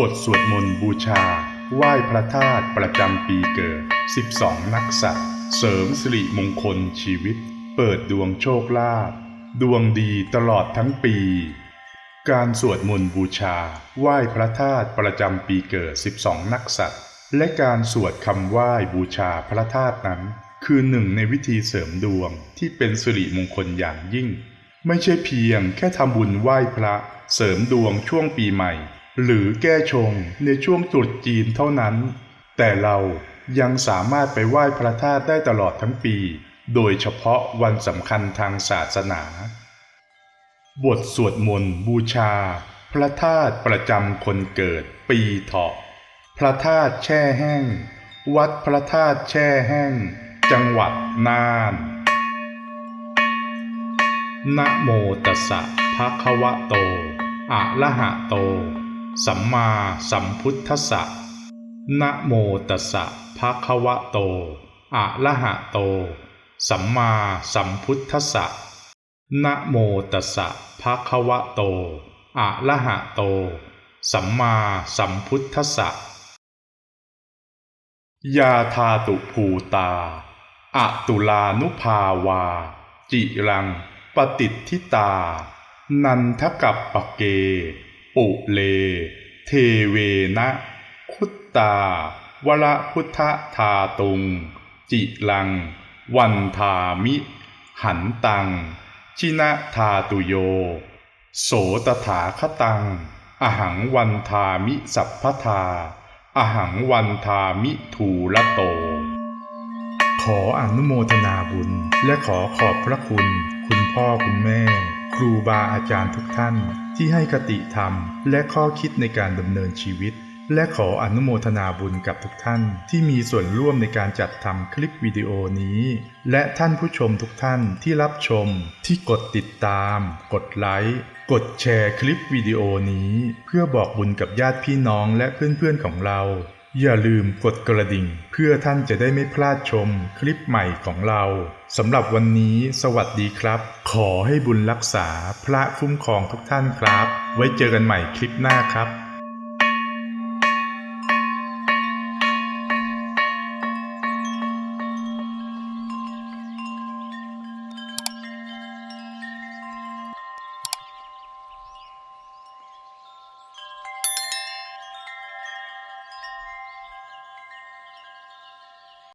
บทสวดมนต์บูชา ไหว้พระธาตุประจำปีเกิด 12 นักษัตร์เสริมสิริมงคลชีวิต เปิดดวงโชคลาภดวงดีตลอดทั้งปี การสวดมนต์บูชา ไหว้พระธาตุประจำปีเกิด 12 นักษัตร์และการสวดคำไหว้บูชาพระธาตุนั้น คือหนึ่งในวิธีเสริมดวงที่เป็นสิริมงคลอย่างยิ่ง ไม่ใช่เพียงแค่ทำบุญไหว้พระเสริมดวงช่วงปีใหม่ หรือแก้ชงในช่วงตรุษจีนเท่านั้น แต่เรายังสามารถไปไหว้พระธาตุได้ตลอดทั้งปี โดยเฉพาะวันสำคัญทางศาสนา บทสวดมนต์บูชา พระธาตุประจำคนเกิดปีเถาะ พระธาตุแช่แห้ง วัดพระธาตุแช่แห้ง จังหวัดน่านนะโมตัสสะภะคะวะโต อะระหะโต สัมมาสัมพุทธัสสะนะโมตัสสะภะคะวะโต อะระหะโต สัมมาสัมพุทธัสสะนะโมตัสสะภะคะวะโต อะระหะโต สัมมาสัมพุทธัสสะยาธาตุภูตาอะตุลานุภาวา จิรัง ปฏิทิตา นันทกับปะเก ปุเล เทเวนะ คุตตาวระพุทธทาตุง จิลัง วันทามิ หันตัง ชินะทาตุโย โสตถาคตัง อหังวันทามิสัพพทา อหังวันทามิทูละโต ขออนุโมทนาบุญและขอขอบพระคุณ คุณพ่อคุณแม่ ครูบาอาจารย์ทุกท่านที่ให้คติธรรม และข้อคิดในการดำเนินชีวิต และขออนุโมทนาบุญกับทุกท่านที่มีส่วนร่วมในการจัดทำคลิปวิดีโอนี้ และท่านผู้ชมทุกท่านที่รับชม ที่กดติดตาม กดไลค์กดแชร์คลิปวิดีโอนี้ เพื่อบอกบุญกับญาติพี่น้องและเพื่อนๆของเรา อย่าลืมกดกระดิ่ง เพื่อท่านจะได้ไม่พลาดชมคลิปใหม่ของเราสำหรับวันนี้สวัสดีครับ ขอให้บุญรักษาพระคุ้มครองทุกท่านครับ ไว้เจอกันใหม่คลิปหน้าครับ